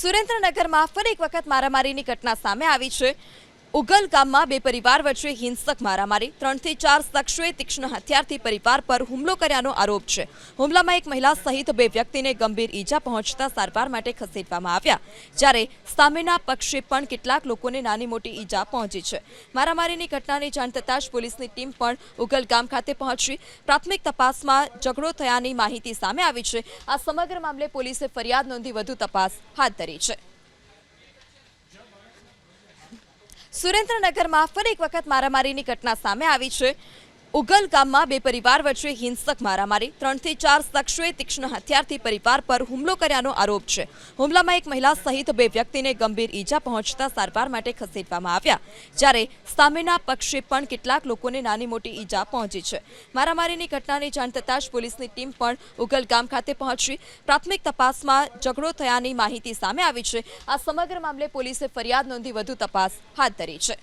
સુરેન્દ્રનગરમાં ફરી એક વખત મારામારીની ઘટના સામે આવી છે. ઉગલ ગામમાં બે પરિવાર વચ્ચે હિંસક મારામારી, ત્રણથી ચાર શખ્સોએ તીક્ષ્ણ હથિયારથી પરિવાર પર હુમલો કર્યાનો આરોપ છે. હુમલામાં એક મહિલા સહિત બે વ્યક્તિને ગંભીર ઈજા પહોંચતા સારવાર માટે ખસેડવામાં આવ્યા, જ્યારે સામેના પક્ષે પણ કેટલાક લોકોને નાની મોટી ઈજા પહોંચી છે. મારામારીની ઘટનાની જાણ થતાં જ પોલીસની ટીમ પણ ઉગલ ગામ ખાતે પહોંચી. પ્રાથમિક તપાસમાં ઝઘડો થયાની માહિતી સામે આવી છે. આ સમગ્ર મામલે પોલીસે ફરિયાદ નોંધી વધુ તપાસ હાથ ધરી છે. સુરેન્દ્રનગરમાં ફરી એક વખત મારામારીની ઘટના સામે આવી છે. ઉગલ ગામમાં બે પરિવાર વચ્ચે હિંસક મારામારી, ત્રણથી ચાર શખ્સોએ તીક્ષ્ણ હથિયારથી પરિવાર પર હુમલો કર્યાનો આરોપ છે. હુમલામાં એક મહિલા સહિત બે વ્યક્તિને ગંભીર ઈજા પહોંચતા સારવાર માટે ખસેડવામાં આવ્યા, જ્યારે સામેના પક્ષે પણ કેટલાક લોકોને નાની મોટી ઈજા પહોંચી છે. મારામારીની ઘટનાની જાણ થતાં જ પોલીસની ટીમ પણ ઉગલ ગામ ખાતે પહોંચી. પ્રાથમિક તપાસમાં ઝઘડો થયાની માહિતી સામે આવી છે. આ સમગ્ર મામલે પોલીસે ફરિયાદ નોંધી વધુ તપાસ હાથ ધરી છે.